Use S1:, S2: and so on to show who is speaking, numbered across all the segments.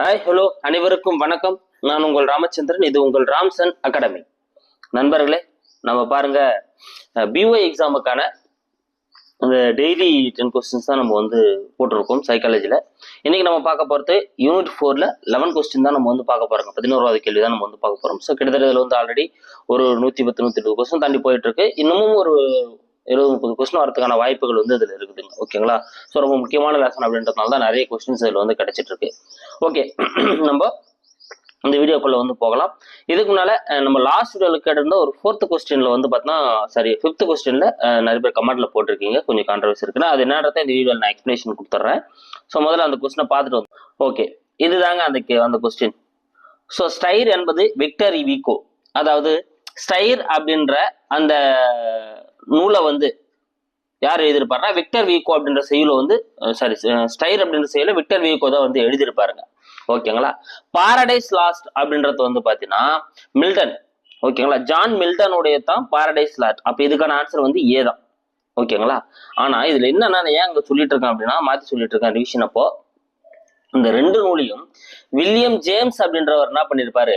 S1: Hi hello அனைவருக்கும் வணக்கம். நான் உங்கள் ராமச்சந்திரன். இது உங்கள் ராம்சன் அகாடமி. நண்பர்களே நம்ம பாருங்க பிஓஐ எக்ஸாமுக்கான அந்த டெய்லி டென் கொஸ்டின்ஸ் தான் நம்ம வந்து போட்டிருக்கோம் சைக்காலஜியில் இன்றைக்கி நம்ம பார்க்க போகிறது யூனிட் ஃபோரில் லெவன் கொஸ்டின் தான் நம்ம வந்து பார்க்க போகிறோம் பதினோராவது கேள்வி தான் நம்ம வந்து பார்க்க போகிறோம் ஸோ கிட்டத்தட்ட இதில் வந்து ஆல்ரெடி ஒரு நூற்றி பத்து நூற்றி இருபது கொஸ்டின் தாண்டி போயிட்டுருக்கு இன்னமும் ஒரு இருபது முப்பது கொஸ்டின் வரதுக்கான வாய்ப்புகள் வந்து இதில் இருக்குதுங்க ஓகேங்களா ஸோ ரொம்ப முக்கியமான லெசன் அப்படின்றதுனால தான் நிறைய கொஸ்டின்ஸ் இதில் வந்து கிடைச்சிட்டு இருக்கு ஓகே நம்ம இந்த வீடியோக்குள்ள வந்து போகலாம். இதுக்கு முன்னால நம்ம லாஸ்ட் வீடியோவில் கேட்டிருந்த ஒரு ஃபோர்த்து கொஸ்டின்ல வந்து பார்த்தோன்னா சாரி ஃபிஃப்த் கொஸ்டின்ல நிறைய பேர் கமெண்ட்ல போட்டிருக்கீங்க. கொஞ்சம் கான்ட்ரவர்சி இருக்குன்னா அது என்னன்றத இந்த வீடியோவில் நான் எக்ஸ்பிளேஷன் கொடுத்துட்றேன். ஸோ முதல்ல அந்த கொஸ்டினை பார்த்துட்டு வந்து ஓகே இதுதாங்க அந்த கே- அந்த கொஸ்டின் ஸோ ஸ்டைர் என்பது விக்டரி வீகோ அதாவது ஸ்டைர் அப்படின்ற அந்த நூலை வந்து யார் எழுதியிருப்பாருன்னா விக்டர் வீகோ அப்படின்ற செயலை வந்து சாரி ஸ்டைர் அப்படின்ற செயலை விக்டர் வீகோ தான் வந்து எழுதியிருப்பாருங்க. ஓகேங்களா பாரடைஸ் லாஸ்ட் அப்படின்றது வந்து பார்த்தீங்கன்னா மில்டன். ஓகேங்களா ஜான் மில்டனுடைய தான் பாரடைஸ் லாஸ்ட் அப்போ இதுக்கான ஆன்சர் வந்து ஏ தான். ஓகேங்களா ஆனால் இதில் என்னென்ன ஏன் அங்கே சொல்லிட்டு இருக்கேன் அப்படின்னா மாற்றி சொல்லிட்டு இருக்கேன் ரிவிஷன் அப்போ. இந்த ரெண்டு நூலையும் வில்லியம் ஜேம்ஸ் அப்படின்றவர் என்ன பண்ணியிருப்பாரு?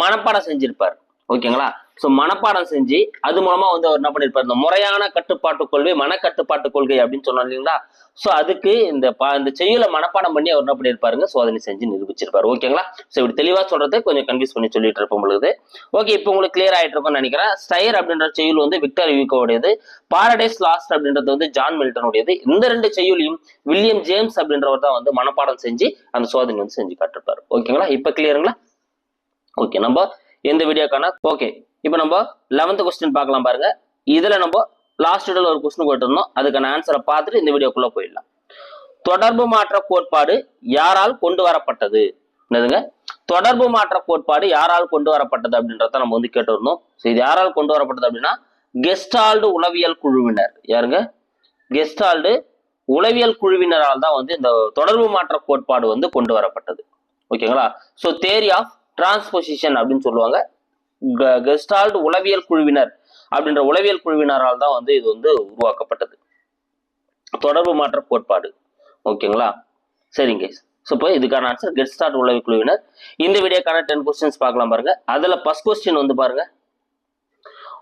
S1: மனப்பாடம் செஞ்சிருப்பார். ஓகேங்களா? ஸோ மனப்பாடம் செஞ்சு அது மூலமா வந்து அவர் என்ன பண்ணிருப்பாரு? இந்த முறையான கட்டுப்பாட்டு கொள்கை மனக்கட்டுப்பாட்டு கொள்கை அப்படின்னு சொன்னோம் இல்லைங்களா? ஸோ அதுக்கு இந்த பா இந்த செய்யுளை மனப்பாடம் பண்ணி அவர் என்ன பண்ணியிருப்பாருங்க சோதனை செஞ்சு நிரூபிச்சிருப்பாரு. ஓகேங்களா? ஸோ இப்படி தெளிவா சொல்றது கொஞ்சம் கன்ஃபியூஸ் பண்ணி சொல்லிட்டு இருப்போம் பொழுது. ஓகே இப்போ உங்களுக்கு கிளியர் ஆயிட்டு இருக்கும்னு நினைக்கிறேன். ஸ்டைர் அப்படின்ற செய்யுள் வந்து விக்டர் யூகோடையது பாரடைஸ் லாஸ்ட் அப்படின்றது வந்து ஜான் மில்டனுடையது இந்த ரெண்டு செய்யுளையும் வில்லியம் ஜேம்ஸ் அப்படின்றவர் தான் வந்து மனப்பாடம் செஞ்சு அந்த சோதனை வந்து செஞ்சு காட்டிருப்பாரு. ஓகேங்களா? இப்போ கிளியருங்களா ஓகே நம்ம எந்த வீடியோக்கான ஓகே இப்போ நம்ம லெவன்த் கொஸ்டின் பார்க்கலாம் பாருங்க. இதுல நம்ம லாஸ்ட் வீடியோல ஒரு கொஸ்டின் போட்டிருந்தோம். அதுக்கான ஆன்சரை பார்த்துட்டு இந்த வீடியோக்குள்ள போயிடலாம். தொடர்பு மாற்ற கோட்பாடு யாரால் கொண்டு வரப்பட்டது? என்னதுங்க? தொடர்பு மாற்ற கோட்பாடு யாரால் கொண்டு வரப்பட்டது அப்படின்றத நம்ம வந்து கேட்டிருந்தோம் ஸோ இது யாரால் கொண்டு வரப்பட்டது அப்படின்னா கெஸ்டால்டு உளவியல் குழுவினர். யாருங்க? கெஸ்டால்டு உளவியல் குழுவினரால் தான் வந்து இந்த தொடர்பு மாற்ற கோட்பாடு வந்து கொண்டு வரப்பட்டது. ஓகேங்களா ஸோ தேரி ஆஃப் டிரான்ஸ்பொசிஷன் அப்படின்னு சொல்லுவாங்க. க- உளவியல் குழுவினர் அப்படின்ற உளவியல் குழுவினரால் தான் வந்து இது வந்து உருவாக்கப்பட்டது. தொடர்பு மாற்ற கோட்பாடு. ஓகேங்களா? சரிங்க ஸோ இப்போ இதுக்கான ஆன்சர் கெஸ்டால்டு உளவியல் குழுவினர். இந்த வீடியோக்கான டென் கொஸ்டின்ஸ் பார்க்கலாம் பாருங்க. அதில் ஃபஸ்ட் கொஸ்டின் வந்து பாருங்க.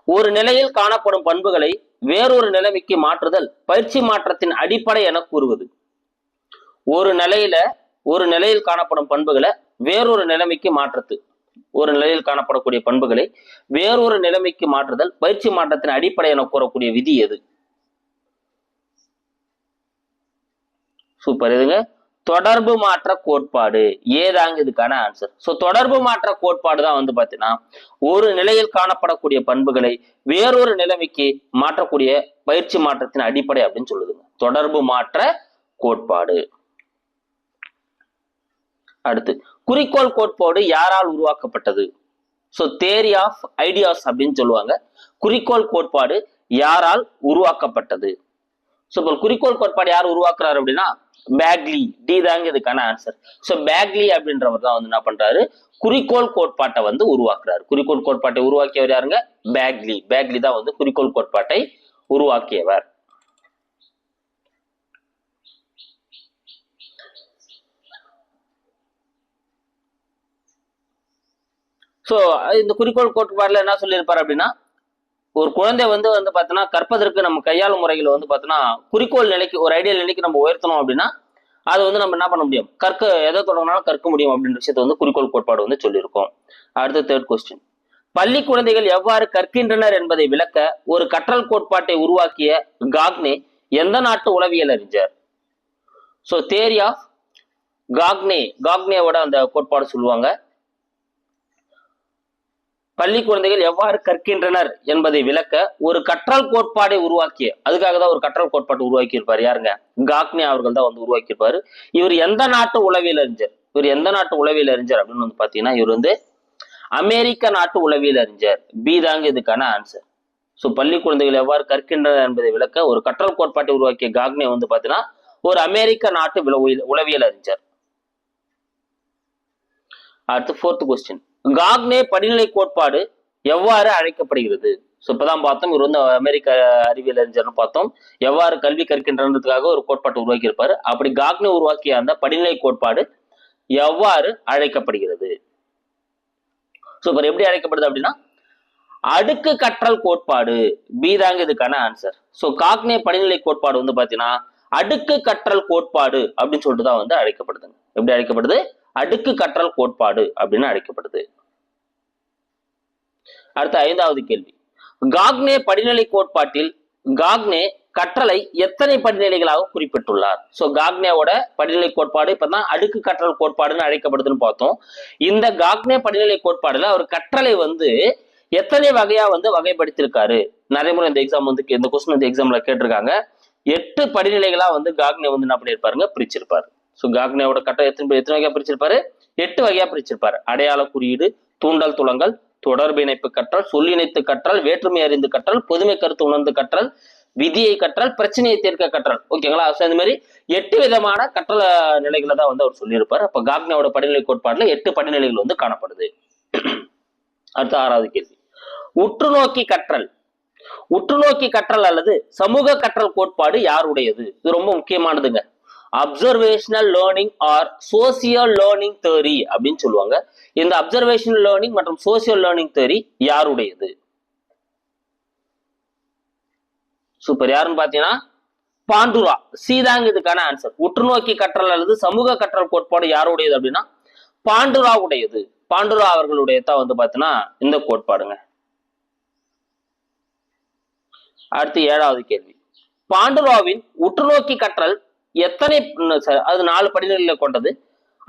S1: ஒரு நிலையில் காணப்படும் பண்புகளை வேறொரு நிலைமைக்கு மாற்றுதல் பயிற்சி மாற்றத்தின் அடிப்படை என கூறுவது. ஒரு நிலையில ஒரு நிலையில் காணப்படும் பண்புகளை வேறொரு நிலைமைக்கு மாற்றுறது. ஒரு நிலையில் காணப்படக்கூடிய பண்புகளை வேறொரு நிலைமைக்கு மாற்றுதல் பயிற்சி மாற்றத்தின் அடிப்படை என கூறக்கூடிய விதி எது? சூப்பர். இதுங்க தொடர்பு மாற்ற கோட்பாடு. ஏதாங்க இதுக்கான ஆன்சர் ஸோ தொடர்பு மாற்ற கோட்பாடு தான் வந்து பார்த்தீங்கன்னா ஒரு நிலையில் காணப்படக்கூடிய பண்புகளை வேறொரு நிலைமைக்கு மாற்றக்கூடிய பயிற்சி மாற்றத்தின் அடிப்படை அப்படின்னு சொல்லுதுங்க. தொடர்பு மாற்ற கோட்பாடு. அடுத்து குறிக்கோள் கோட்பாடு யாரால் உருவாக்கப்பட்டது? ஸோ தேரி ஆஃப் ஐடியாஸ் அப்படின்னு சொல்லுவாங்க. குறிக்கோள் கோட்பாடு யாரால் உருவாக்கப்பட்டது? ஸோ இப்போ குறிக்கோள் கோட்பாடு யார் உருவாக்குறாரு அப்படின்னா பேக்லி டி தாங்க இதுக்கான ஆன்சர் ஸோ பேக்லி அப்படின்றவர் தான் வந்து என்ன பண்றாரு? குறிக்கோள் கோட்பாட்டை வந்து உருவாக்குறாரு. குறிக்கோள் கோட்பாட்டை உருவாக்கியவர் யாருங்க? பேக்லி பேக்லி தான் வந்து குறிக்கோள் கோட்பாட்டை உருவாக்கியவர். ஸோ இந்த குறிக்கோள் கோட்பாடில் என்ன சொல்லியிருப்பார் அப்படின்னா ஒரு குழந்தை வந்து வந்து பார்த்தோன்னா கற்பதற்கு நம்ம கையாளும் முறையில் வந்து பார்த்தோன்னா குறிக்கோள் நிலைக்கு ஒரு ஐடியல் நிலைக்கு நம்ம உயர்த்தணும் அப்படின்னா அது வந்து நம்ம என்ன பண்ண முடியும்? கற்க எதை தொடங்கினாலும் கற்க முடியும் அப்படின்ற விஷயத்தை வந்து குறிக்கோள் கோட்பாடு வந்து சொல்லியிருக்கோம். அடுத்த தேர்ட் கொஸ்டின் பள்ளி குழந்தைகள் எவ்வாறு கற்கின்றனர் என்பதை விளக்க ஒரு கற்றல் கோட்பாட்டை உருவாக்கிய காக்னே எந்த நாட்டு உளவியல் அறிஞர்? ஸோ தேரி ஆஃப் காக்னே காக்னேவோட அந்த கோட்பாடு சொல்லுவாங்க. பள்ளி குழந்தைகள் எவ்வாறு கற்கின்றனர் என்பதை விளக்க ஒரு கற்றல் கோட்பாடை உருவாக்கிய அதுக்காக தான் ஒரு கற்றல் கோட்பாட்டை உருவாக்கி இருப்பார் யாருங்க? காக்னே அவர்கள் தான் வந்து உருவாக்கியிருப்பாரு. இவர் எந்த நாட்டு உளவியல் அறிஞர் இவர் எந்த நாட்டு உளவியல் அறிஞர் அப்படின்னு வந்து பாத்தீங்கன்னா இவர் வந்து அமெரிக்க நாட்டு உளவியல் அறிஞர் பி தாங்க இதுக்கான ஆன்சர் ஸோ பள்ளி குழந்தைகள் எவ்வாறு கற்கின்றனர் என்பதை விளக்க ஒரு கற்றல் கோட்பாட்டை உருவாக்கிய காக்னே வந்து பாத்தீங்கன்னா ஒரு அமெரிக்க நாட்டு உளவியல் உளவியல் அறிஞர் அடுத்து ஃபோர்த் கொஸ்டின் காக்னே படிநிலை கோட்பாடு எவ்வாறு அழைக்கப்படுகிறது? ஸோ இப்பதான் பார்த்தோம் இவர் வந்து அமெரிக்க அறிவியல் அறிஞர்னு பார்த்தோம். எவ்வாறு கல்வி கற்கின்றதுக்காக ஒரு கோட்பாட்டை உருவாக்கியிருப்பார். அப்படி காக்னே உருவாக்கிய அந்த படிநிலை கோட்பாடு எவ்வாறு அழைக்கப்படுகிறது? சூப்பர் எப்படி அழைக்கப்படுது அப்படின்னா அடுக்கு கற்றல் கோட்பாடு. பி தாங்க இதுக்கான ஆன்சர் ஸோ காக்னே படிநிலை கோட்பாடு வந்து பாத்தீங்கன்னா அடுக்கு கற்றல் கோட்பாடு அப்படின்னு சொல்லிட்டு தான் வந்து அழைக்கப்படுதுங்க. எப்படி அழைக்கப்படுது? அடுக்கு கற்றல் கோட்பாடு அப்படின்னு அழைக்கப்படுது. அடுத்த ஐந்தாவது கேள்வி. காக்னே படிநிலை கோட்பாட்டில் காக்னே கற்றலை எத்தனை படிநிலைகளாக குறிப்பிட்டுள்ளார்? சோ காக்னேவோட படிநிலை கோட்பாடு இப்பதான் அடுக்கு கற்றல் கோட்பாடுன்னு அழைக்கப்படுதுன்னு பார்த்தோம். இந்த காக்னே படிநிலை கோட்பாடுல அவர் கற்றலை வந்து எத்தனை வகையா வந்து வகைப்படுத்திருக்காரு நிறைய முறை இந்த எக்ஸாம் வந்து இந்த கொஸ்டின் இந்த எக்ஸாம்ல கேட்டிருக்காங்க. எட்டு படிநிலைகளா வந்து காக்னே வந்து என்ன பண்ணியிருப்பாருங்க பிரிச்சிருப்பாரு. ஸோ காக்னேவோட கட்டை எத்தனை எத்தனை வகையா பிரிச்சிருப்பாரு? எட்டு வகையா பிரிச்சிருப்பாரு. அடையாள குறியீடு தூண்டல் துளங்கள் தொடர்பு இணைப்பு கற்றல் சொல்லிணைத்து கற்றல் வேற்றுமை அறிந்து கற்றல் பொதுமை கருத்து உணர்ந்து கற்றல் விதியை கற்றல் பிரச்சனையை தீர்க்க கற்றல். ஓகேங்களா ஸோ இந்த மாதிரி எட்டு விதமான கற்றல் நிலைகளை தான் வந்து அவர் சொல்லியிருப்பார். அப்ப காக்னேவோட படிநிலை கோட்பாடுல எட்டு படிநிலைகள் வந்து காணப்படுது. அடுத்த ஆறாவது கேள்வி. உற்றுநோக்கி கற்றல். உற்றுநோக்கி கற்றல் அல்லது சமூக கற்றல் கோட்பாடு யாருடையது? இது ரொம்ப முக்கியமானதுங்க. Observational learning or social learning theory அப்படின்னு சொல்லுவாங்க. இந்த அப்சர்வேஷனல் லேர்னிங் மற்றும் சோசியல் லேர்னிங் தேரி யாருடையது? சூப்பர் யாருன்னு பாத்தீங்கன்னா பாண்டுரா. சீதாங்க இதுக்கான ஆன்சர் உற்றுநோக்கி கற்றல் அல்லது சமூக கற்றல் கோட்பாடு யாருடையது அப்படின்னா பாண்டுரா உடையது பாண்டுரா அவர்களுடைய தான் வந்து பாத்தீங்கன்னா இந்த கோட்பாடுங்க. அடுத்து ஏழாவது கேள்வி. பாண்டுராவின் உற்றுநோக்கி கற்றல் எத்தனை அது நாலு படிநிலைகளை கொண்டது.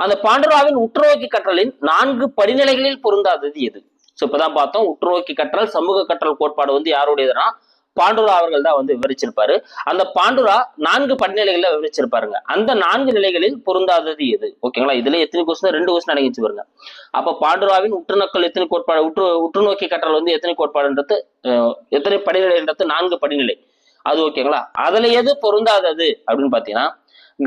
S1: அந்த பாண்டுராவின் உற்றுநோக்கி கற்றலின் நான்கு படிநிலைகளில் பொருந்தாதது எது? சோ இப்பதான் பார்த்தோம். உற்றுநோக்கி கற்றல் சமூக கற்றல் கோட்பாடு வந்து யாருடையதுன்னா பாண்டுரா அவர்கள் தான் வந்து விவரிச்சிருப்பாரு. அந்த பாண்டுரா நான்கு படிநிலைகள்ல விவரிச்சிருப்பாருங்க. அந்த நான்கு நிலைகளில் பொருந்தாதது எது? ஓகேங்களா? இதுல எத்தனை கொஸ்டின் ரெண்டு கொஸ்டின் அடங்கிச்சு பாருங்க. அப்ப பாண்டுராவின் உற்றுநோக்கல் எத்தனை கோட்பாடு உற்று உற்றுநோக்கி கற்றல் வந்து எத்தனை கோட்பாடுன்றது எத்தனை படிநிலைன்றது நான்கு படிநிலை. அது ஓகேங்களா? அதுல எது பொருந்தாதது அப்படின்னு பாத்தீங்கன்னா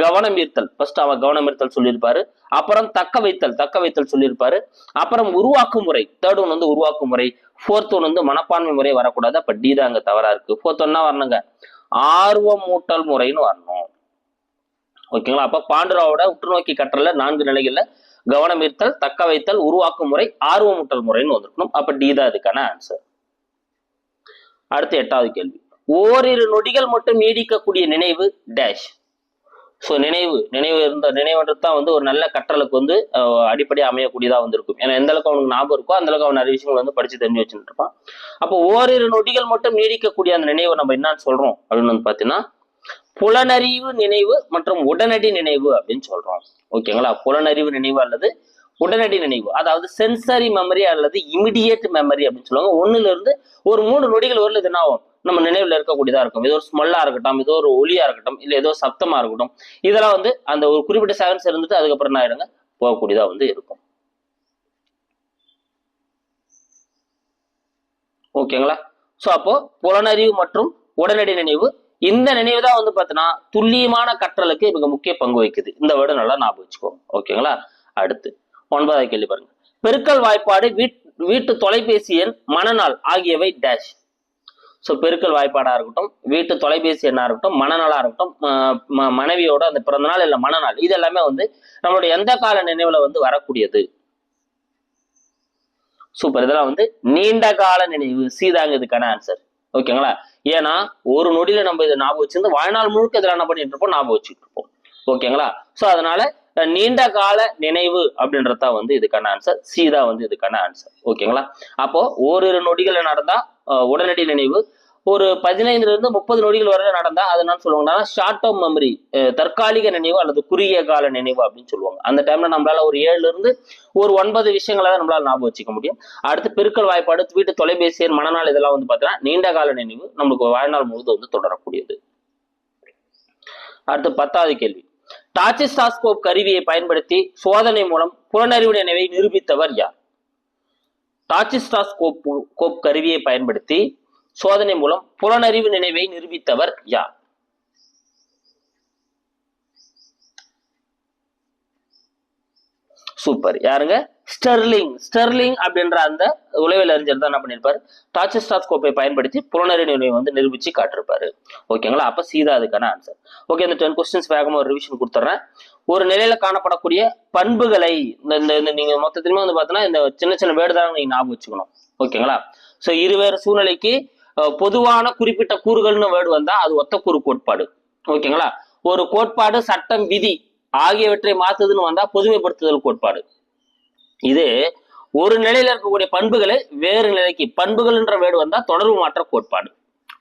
S1: கவனம் ஈர்த்தல். ஃபர்ஸ்ட் அவன் கவனம் ஈர்த்தல் சொல்லியிருப்பாரு. அப்புறம் தக்க வைத்தல் தக்க வைத்தல் சொல்லியிருப்பாரு. அப்புறம் உருவாக்கும் முறை தேர்ட் ஒன் வந்து உருவாக்கும் முறை ஃபோர்த் ஒன் வந்து மனப்பான்மை முறை வரக்கூடாது. அப்ப டி தான் அங்க தவறா இருக்கு. ஃபோர்த் ஒன்னா வரணுங்க. ஆர்வமூட்டல் முறைன்னு வரணும். ஓகேங்களா அப்ப பாண்டுராவோட உற்றுநோக்கி கற்றல நான்கு நிலைகள்ல கவனம் ஈர்த்தல் தக்க வைத்தல் உருவாக்கும் முறை ஆர்வமூட்டல் முறைன்னு வந்திருக்கணும். அப்ப டி தான் இதுக்கான ஆன்சர் அடுத்து எட்டாவது கேள்வி. ஓரிரு நொடிகள் மட்டும் நீடிக்கக்கூடிய நினைவு டேஷ் ஸோ நினைவு நினைவு இருந்த நினைவுன்றது தான் வந்து ஒரு நல்ல கற்றலுக்கு வந்து அடிப்படையாக அமையக்கூடியதாக வந்திருக்கும். ஏன்னா எந்த அளவுக்கு அவனுக்கு ஞாபகம் இருக்கோ அந்த அளவுக்கு அவன் நிறைய விஷயங்கள் வந்து படித்து தெரிஞ்சு வச்சுட்டு இருப்பான் அப்போ ஓரிரு நொடிகள் மட்டும் நீடிக்கக்கூடிய அந்த நினைவை நம்ம என்னன்னு சொல்றோம்? அப்படின்னு வந்து பார்த்தீங்கன்னா புலனறிவு நினைவு மற்றும் உடனடி நினைவு அப்படின்னு சொல்றோம். ஓகேங்களா? புலனறிவு நினைவு அல்லது உடனடி நினைவு. அதாவது சென்சரி மெமரி அல்லது இமிடியேட் மெமரி அப்படின்னு சொல்லுவாங்க. ஒன்னுல இருந்து ஒரு மூணு நொடிகள் வரல இது என்ன ஆகும்? நம்ம நினைவுல இருக்கக்கூடியதா இருக்கும். ஏதோ ஒரு ஸ்மெல்லா இருக்கட்டும் ஏதோ ஒரு ஒலியா இருக்கட்டும் இல்ல ஏதோ சப்தமா இருக்கட்டும். இதெல்லாம் வந்து அந்த ஒரு குறிப்பிட்ட செகண்ட்ஸ் இருந்துட்டு அதுக்கப்புறம் என்ன ஆயிடுங்க? போகக்கூடியதா வந்து இருக்கும். ஓகேங்களா ஸோ அப்போ புலனறிவு மற்றும் உடனடி நினைவு. இந்த நினைவு தான் வந்து பார்த்தீங்கன்னா துல்லியமான கற்றலுக்கு மிக முக்கிய பங்கு வகிக்குது. இந்த வேர்டு நல்லா ஞாபகம் வச்சுக்கோங்க. ஓகேங்களா அடுத்து. ஒன்பதாவது கேள்வி பாருங்க. பெருக்கல் வாய்ப்பாடு வீட் வீட்டு தொலைபேசி எண் மனநாள் ஆகியவை டேஷ் ஸோ பெருக்கல் வாய்ப்பாடாக இருக்கட்டும் வீட்டு தொலைபேசி எண்ணாக இருக்கட்டும் மனநாளாக இருக்கட்டும் ம- மனைவியோட அந்த பிறந்தநாள் இல்லை மனநாள் இது எல்லாமே வந்து நம்மளுடைய எந்த கால நினைவில் வந்து வரக்கூடியது? சூப்பர் இதெல்லாம் வந்து நீண்ட கால நினைவு சீதாங்க இதுக்கான ஆன்சர் ஓகேங்களா? ஏன்னா ஒரு நொடியில நம்ம இதை ஞாபகம் வச்சிருந்து வாழ்நாள் முழுக்க இதெல்லாம் என்ன பண்ணிட்டு இருப்போம்? ஞாபகம் வச்சுட்டு இருப்போம். ஓகேங்களா? ஸோ அதனால நீண்ட கால நினைவு அப்படின்றதா வந்து இதுக்கான ஆன்சர் சீதா வந்து இதுக்கான ஆன்சர் ஓகேங்களா அப்போ ஓரிரு நொடிகள் நடந்தா உடனடி நினைவு. ஒரு பதினைந்துல இருந்து முப்பது நொடிகள் வரை நடந்தா அது என்ன சொல்லுவாங்கன்னா ஷார்ட் டேர்ம் மெமரி தற்காலிக நினைவு அல்லது குறுகிய கால நினைவு அப்படின்னு சொல்லுவாங்க. அந்த டைம்ல நம்மளால ஒரு ஏழுல இருந்து ஒரு ஒன்பது விஷயங்களை தான் நம்மளால ஞாபகம் வச்சுக்க முடியும். அடுத்து பெருக்கல் வாய்ப்பாடு வீட்டு தொலைபேசி மனநாள் இதெல்லாம் வந்து பார்த்தீங்கன்னா நீண்ட கால நினைவு நம்மளுக்கு வாழ்நாள் முழுவதும் வந்து தொடரக்கூடியது. அடுத்து பத்தாவது கேள்வி. டாச்சிஸ்டாஸ்கோப் கருவியை பயன்படுத்தி சோதனை மூலம் புலனறிவு நினைவை நிரூபித்தவர் யார்? டாச்சிஸ்டாஸ்கோப் கோப் கருவியை பயன்படுத்தி சோதனை மூலம் புலனறிவு நினைவை நிரூபித்தவர் யார்? சூப்பர். யாருங்க? ஸ்டெர்லிங் ஸ்டெர்லிங் அப்படின்ற அந்த உளவியல் அறிஞர் தான் என்ன பண்ணியிருப்பாரு டாச்சஸ்டாஸ்கோப்பை பயன்படுத்தி புலனறி நினைவை வந்து நிரூபிச்சு காட்டிருப்பாரு. ஓகேங்களா அப்போ சீதா அதுக்கான ஆன்சர் ஓகே இந்த டென் கொஸ்டின்ஸ் வேகமாக ஒரு ரிவிஷன் கொடுத்துட்றேன் ஒரு நிலையில காணப்படக்கூடிய பண்புகளை இந்த இந்த- இந்த நீங்க மொத்தத்திலுமே வந்து பார்த்தீங்கன்னா இந்த சின்ன சின்ன வேர்டு தான் நீங்க ஞாபகம் வச்சுக்கணும். ஓகேங்களா ஸோ இருவேறு சூழ்நிலைக்கு பொதுவான குறிப்பிட்ட கூறுகள்னு வேர்டு வந்தா அது ஒத்த கூறு கோட்பாடு. ஓகேங்களா ஒரு கோட்பாடு சட்டம் விதி ஆகியவற்றை மாத்துதுன்னு வந்தா பொதுமைப்படுத்துதல் கோட்பாடு. இது ஒரு நிலையில இருக்கக்கூடிய பண்புகளை வேறு நிலைக்கு பண்புகள்ன்ற வேர்டு வந்தா தொடர்பு மாற்ற கோட்பாடு.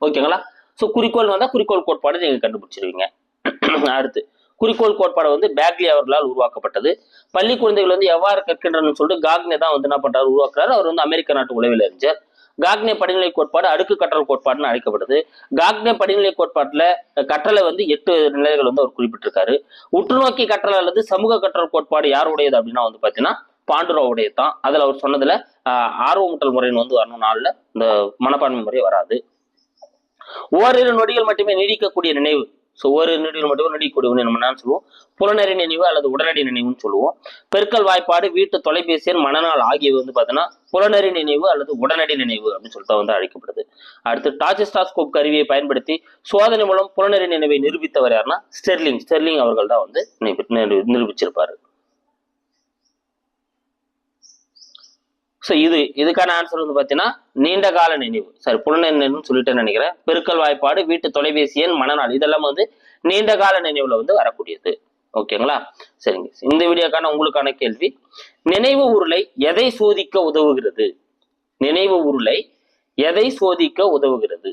S1: ஓகேங்களா? ஸோ குறிக்கோள் வந்தா குறிக்கோள் கோட்பாடு நீங்க கண்டுபிடிச்சிருவீங்க. அடுத்து குறிக்கோள் கோட்பாடு வந்து பேக்லி அவர்களால் உருவாக்கப்பட்டது. பள்ளி குழந்தைகள் வந்து எவ்வாறு கற்கின்றன்னு சொல்லிட்டு காக்னே தான் வந்து என்ன பண்றாரு? உருவாக்குறாரு. அவர் வந்து அமெரிக்க நாட்டு உளவில் அறிஞர். காக்னே படிநிலை கோட்பாடு அடுக்கு கற்றல் கோட்பாடுன்னு அழைக்கப்படுது காக்னே படிநிலை கோட்பாட்டில் கற்றலை வந்து எட்டு நிலைகள் வந்து அவர் குறிப்பிட்டிருக்காரு. உற்றுநோக்கி கற்றல் அல்லது சமூக கற்றல் கோட்பாடு யாருடையது அப்படின்னா வந்து பாத்தீங்கன்னா பாண்டுராவுடையது தான். அதில் அவர் சொன்னதில் ஆர்வமூட்டல் முறைன்னு வந்து வரணும் நாளில். இந்த மனப்பான்மை முறை வராது. ஓரிரு நொடிகள் மட்டுமே நீடிக்கக்கூடிய நினைவு. ஸோ ஓரிரு நொடிகள் மட்டுமே நீடிக்கக்கூடிய நம்ம என்ன சொல்லுவோம்? புலனறி நினைவு அல்லது உடனடி நினைவுன்னு சொல்லுவோம். பெருக்கல் வாய்ப்பாடு வீட்டு தொலைபேசியின் மனநாள் ஆகியவை வந்து பார்த்தீங்கன்னா புலனறி நினைவு அல்லது உடனடி நினைவு அப்படின்னு சொல்லிட்டு வந்து அழைக்கப்படுது. அடுத்து டாச்சிஸ்டாஸ்கோப் கருவியை பயன்படுத்தி சோதனை மூலம் புலனறி நினைவை நிரூபித்தவர் யாருன்னா ஸ்டெர்லிங். ஸ்டெர்லிங் அவர்கள் தான் வந்து நிரூபிச்சிருப்பாரு. ஸோ இது இதுக்கான ஆன்சர் வந்து பார்த்தீங்கன்னா நீண்ட கால நினைவு. சரி புலனறி சொல்லிட்டு நினைக்கிறேன். பெருக்கல் வாய்ப்பாடு வீட்டு தொலைபேசி எண் மனநாள். இதெல்லாம் வந்து நீண்ட கால நினைவுல வந்து வரக்கூடியது. ஓகேங்களா சரிங்க. இந்த வீடியோக்கான உங்களுக்கான கேள்வி. நினைவு உருளை எதை சோதிக்க உதவுகிறது? நினைவு உருளை எதை சோதிக்க உதவுகிறது?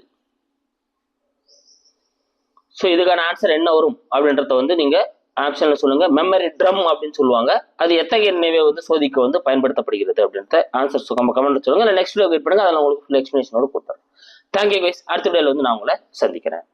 S1: ஸோ இதுக்கான ஆன்சர் என்ன வரும்? அப்படின்றத வந்து நீங்கள் ஆப்ஷன்ல சொல்லுங்க. மெமரி ட்ரம் அப்படின்னு சொல்லுவாங்க. அது எத்தகைய நினைவை வந்து சோதிக்க வந்து பயன்படுத்தப்படுகிறது அப்படின்ற ஆன்சர் நம்ம கமெண்ட் சொல்லுங்க. நெக்ஸ்ட் வீடியோ வெயிட் பண்ணுங்க. அதில் உங்களுக்கு ஃபுல் எக்ஸ்பிளேஷனோட கொடுத்துறேன். தேங்க்யூ கைஸ் அடுத்த வீடியோவில் வந்து நான் உங்களை சந்திக்கிறேன்.